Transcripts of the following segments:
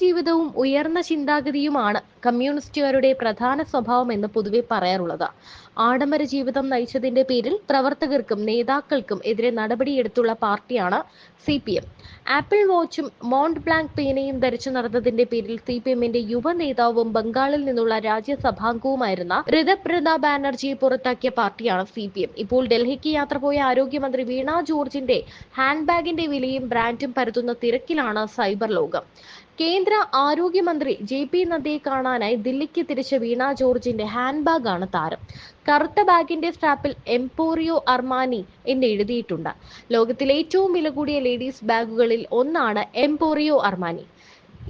ജീവിതവും ഉയർന്ന ചിന്താഗതിയുമാണ് കമ്മ്യൂണിസ്റ്റുകാരുടെ പ്രധാന സ്വഭാവം എന്ന് പൊതുവെ പറയാറുള്ളത്. ആഡംബര ജീവിതം നയിച്ചതിന്റെ പേരിൽ പ്രവർത്തകർക്കും നേതാക്കൾക്കും എതിരെ നടപടിയെടുത്തുള്ള പാർട്ടിയാണ് സി പി എം. ആപ്പിൾ വാച്ചും മോണ്ട് ബ്ലാങ്ക് പേനയും ധരിച്ചു നടന്നതിന്റെ പേരിൽ സി പി എമ്മിന്റെ യുവ നേതാവും ബംഗാളിൽ നിന്നുള്ള രാജ്യസഭാംഗവുമായിരുന്ന ഋതപ്രദ ബാനർജിയെ പുറത്താക്കിയ പാർട്ടിയാണ് സി പി എം. ഇപ്പോൾ ഡൽഹിക്ക് യാത്ര പോയ ആരോഗ്യമന്ത്രി വീണ ജോർജിന്റെ ഹാൻഡ് ബാഗിന്റെ വിലയും ബ്രാൻഡും പരത്തുന്ന തിരക്കിലാണ് സൈബർ ലോകം. കേന്ദ്ര ആരോഗ്യമന്ത്രി ജെ പി നദ്ദയെ കാണാനായി ദില്ലിക്ക് തിരിച്ച വീണ ജോർജിന്റെ ഹാൻഡ് ബാഗാണ് താരം. കറുത്ത ബാഗിന്റെ സ്ട്രാപ്പിൽ എംപോറിയോ അർമാനി എന്ന് എഴുതിയിട്ടുണ്ട്. ലോകത്തിലെ ഏറ്റവും വില കൂടിയ ലേഡീസ് ബാഗുകളിൽ ഒന്നാണ് എംപോറിയോ അർമാനി.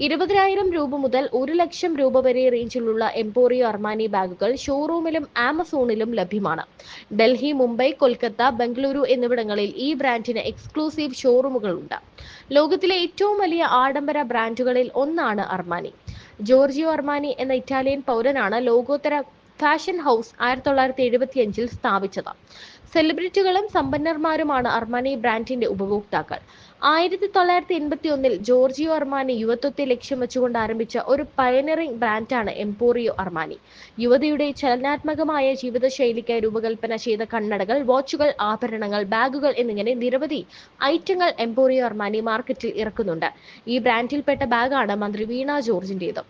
ഇരുപതിനായിരം രൂപ മുതൽ ഒരു ലക്ഷം രൂപ വരെ റേഞ്ചിലുള്ള എംപോറിയോ അർമാനി ബാഗുകൾ ഷോറൂമിലും ആമസോണിലും ലഭ്യമാണ്. ഡൽഹി മുംബൈ കൊൽക്കത്ത ബംഗളൂരു എന്നിവിടങ്ങളിൽ ഈ ബ്രാൻഡിന് എക്സ്ക്ലൂസീവ് ഷോറൂമുകളുണ്ട് ലോകത്തിലെ ഏറ്റവും വലിയ ആഡംബര ബ്രാൻഡുകളിൽ ഒന്നാണ് അർമാനി. ജോർജിയോ അർമാനി എന്ന ഇറ്റാലിയൻ പൗരനാണ് ലോകോത്തര ഫാഷൻ ഹൗസ് ആയിരത്തി തൊള്ളായിരത്തി എഴുപത്തിയഞ്ചിൽ സ്ഥാപിച്ചത്. സെലിബ്രിറ്റികളും സമ്പന്നർമാരുമാണ് അർമാനി ബ്രാൻഡിന്റെ ഉപഭോക്താക്കൾ. ആയിരത്തി തൊള്ളായിരത്തി എൺപത്തി ഒന്നിൽ ജോർജിയോ അർമാനി യുവത്വത്തെ ലക്ഷ്യം വെച്ചുകൊണ്ട് ആരംഭിച്ച ഒരു പയനറിംഗ് ബ്രാൻഡാണ് എംപോറിയോ അർമാനി. യുവതിയുടെ ചലനാത്മകമായ ജീവിതശൈലിക്കായി രൂപകൽപ്പന ചെയ്ത കണ്ണടകൾ വാച്ചുകൾ ആഭരണങ്ങൾ ബാഗുകൾ എന്നിങ്ങനെ നിരവധി ഐറ്റങ്ങൾ എംപോറിയോ അർമാനി മാർക്കറ്റിൽ ഇറക്കുന്നുണ്ട്. ഈ ബ്രാൻഡിൽപ്പെട്ട ബാഗാണ് മന്ത്രി വീണ ജോർജിന്റേത്.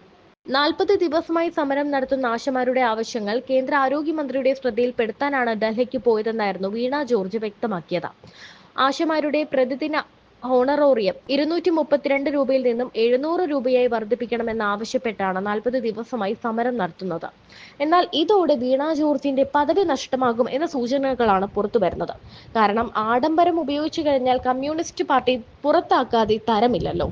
നാൽപ്പത് ദിവസമായി സമരം നടത്തുന്ന ആശമാരുടെ ആവശ്യങ്ങൾ കേന്ദ്ര ആരോഗ്യമന്ത്രിയുടെ ശ്രദ്ധയിൽപ്പെടുത്താനാണ് ഡൽഹിക്ക് പോയതെന്നായിരുന്നു വീണ ജോർജ് വ്യക്തമാക്കിയത്. ആശമാരുടെ പ്രതിദിന ഹോണറോറിയം ഇരുന്നൂറ്റി മുപ്പത്തിരണ്ട് രൂപയിൽ നിന്നും എഴുന്നൂറ് രൂപയായി വർദ്ധിപ്പിക്കണമെന്ന് ആവശ്യപ്പെട്ടാണ് നാൽപ്പത് ദിവസമായി സമരം നടത്തുന്നത്. എന്നാൽ ഇതോടെ വീണ ജോർജിന്റെ പദവി നഷ്ടമാകും എന്ന സൂചനകളാണ് പുറത്തു വരുന്നത്. കാരണം ആഡംബരം ഉപയോഗിച്ചു കഴിഞ്ഞാൽ കമ്മ്യൂണിസ്റ്റ് പാർട്ടി പുറത്താക്കാതെ തരമില്ലല്ലോ.